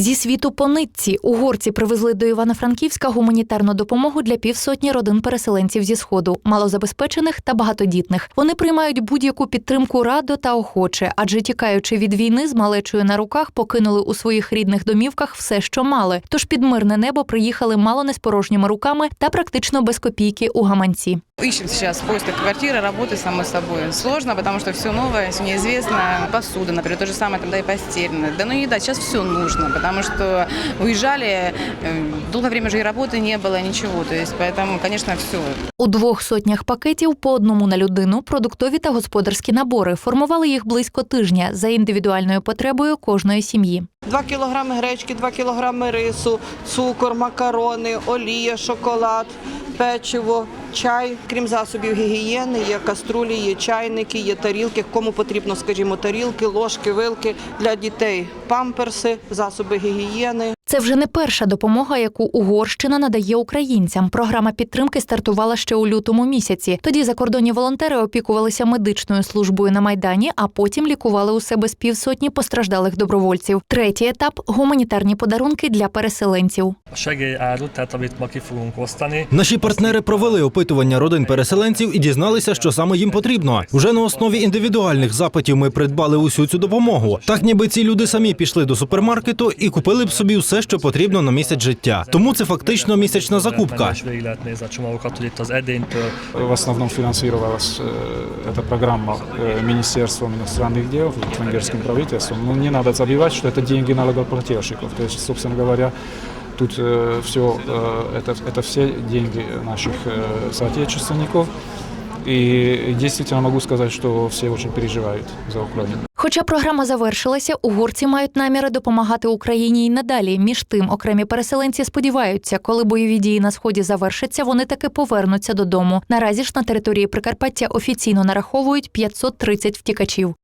Зі світу по нитці угорці привезли до Івано-Франківська гуманітарну допомогу для півсотні родин переселенців зі сходу, малозабезпечених та багатодітних. Вони приймають будь-яку підтримку радо та охоче, адже тікаючи від війни з малечою на руках, покинули у своїх рідних домівках все, що мали. Тож під мирне небо приїхали мало не з порожніми руками та практично без копійки у гаманці. Ищем сейчас в поисках квартиры, работы, само собой. Сложно, потому что все новое, все неизвестно. Посуда, например, то же самое, там, да и постельное. Да ну и да, сейчас все нужно, потому что уезжали, э, долгое время же и работы не было, ничего. То есть, поэтому, конечно, все. У двох сотнях пакетів по одному на людину продуктові та господарські набори. Формували їх близько тижня за індивідуальною потребою кожної сім'ї. 2 кілограми гречки, 2 кілограми рису, цукор, макарони, олія, шоколад, печиво, чай. Крім засобів гігієни, є каструлі, є чайники, є тарілки. Кому потрібно, скажімо, тарілки, ложки, вилки для дітей, памперси, засоби гігієни. Це вже не перша допомога, яку Угорщина надає українцям. Програма підтримки стартувала ще у лютому місяці. Тоді закордонні волонтери опікувалися медичною службою на майдані, а потім лікували у себе з півсотні постраждалих добровольців. Третій етап гуманітарні подарунки для переселенців. Наші партнери провели опитування родин переселенців і дізналися, що саме їм потрібно. Уже на основі індивідуальних запитів ми придбали усю цю допомогу. Так, ніби ці люди самі пішли до супермаркету і купили б собі все, що потрібно на місяць життя. Тому це фактично місячна закупка. És végig lehet nézni a csomagokat, hogy itt az edénytől В основном финансировалась э, эта программа э, Министерством иностранных дел, вот, венгерским правительством. Но не надо забывать, что это деньги налогоплательщиков. То есть, собственно говоря, тут все, это, это все деньги наших э, соотечественников. И действительно могу сказать, что все очень переживают за Украину. Хоча програма завершилася, угорці мають наміри допомагати Україні й надалі. Між тим, окремі переселенці сподіваються, коли бойові дії на сході завершаться, вони таки повернуться додому. Наразі ж на території Прикарпаття офіційно нараховують 530 втікачів.